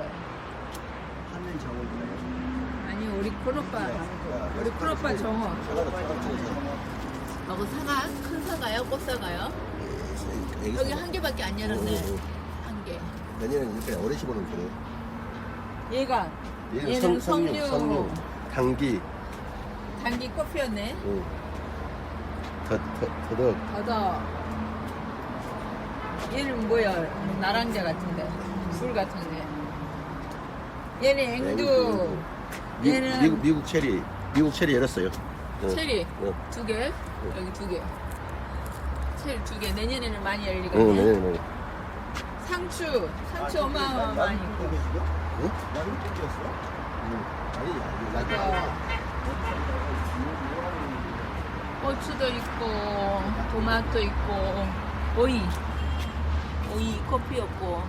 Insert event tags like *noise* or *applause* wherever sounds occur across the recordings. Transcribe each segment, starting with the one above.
좋아요. 하늘 정원이라고. 아니 우리 큰오빠 우리 큰오빠 정어. 먹어 사과? 큰 사과요? 꽃 사과요? 여기 한 개밖에 안 열었네. 한 개. 내년에는 이렇게 오래 심어놓은 거래. 얘가 얘는 얘는 성, 석류. 성류, 성류, 당기, 단기 꽃 피었네. 응. 더, 더, 더덕, 더더. 얘는 뭐야? 나랑자 같은데. 술 같은데. 얘는 앵두. 미, 얘는- 미국, 미국 체리, 미국 체리 열었어요. 응. 체리 응. 두 개. 여기 두 개. 체리 두 개. 내년에는 많이 응, 열리거든요. 내년에. 상추. 상추 어마어마하니 있고. 응? 나는 뜯겼어? 응. 아니, 아니, 어. 나 고추도 있고 토마토 있고 오이 오이 커피였고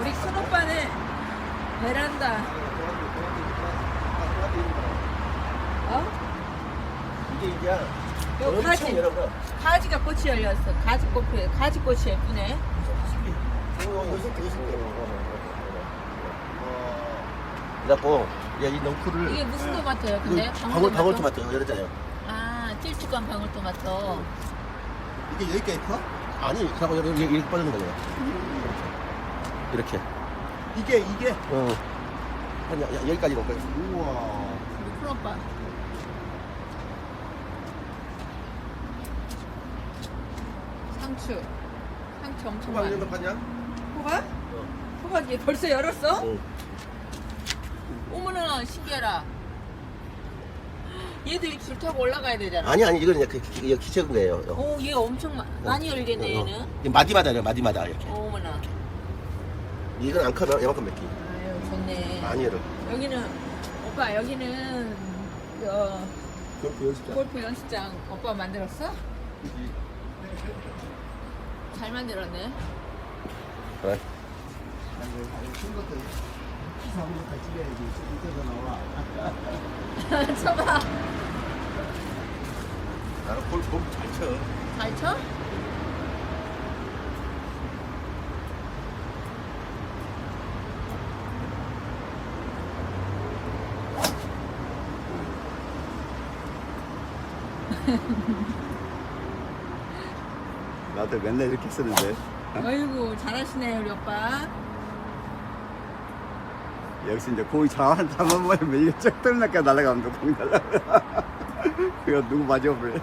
우리 큰오빠는 베란다 어? 이게 이제 요 엄청 가지. 가지가 꽃이 열렸어 가지 꽃이 가지 꽃이 예쁘네 그래갖고 야이 넝쿨을 이게 무슨 토마토예요 근데 그 방울 방울 토마토 열었잖아요. 아 찔쭉한 방울토마토 이게 여기까지 커? 아니, 그래갖고 여기 이렇게, 이렇게 빠지는 거예요. 이렇게. 이게 이게 어. 한 야, 야, 여기까지 놓을 거예요. 우와 우리 큰오빠 상추 상추 엄청 거 파냐? 호박? 호박 얘 벌써 열었어? 응. 어머나 신기하라 얘도 이줄 타고 올라가야 되잖아 아니, 아니, 이거는 그, 그, 기 적은 거예요. 어. 오얘 엄청 마, 많이 열겠네 어, 어. 얘는 이 마디마다, 요 마디마다 이렇게. 어머나 이건 안 커면 이만큼 몇 개. 아유 좋네 열어. 여기는 오빠 여기는 어, 골프 연습장. 골프 연습장 오빠 만들었어? 잘 만들었네 그래. *laughs* 쳐봐 나는 골프 잘 쳐. 잘 쳐? *laughs* 나도 맨날 이렇게 쓰는데. 어이구 잘하시네 우리 오빠. 역시 이제 공이 잘한 한번 밀려 쩍 떨어니까 날아가면 공이 날아가 그거 누구 맞아 볼래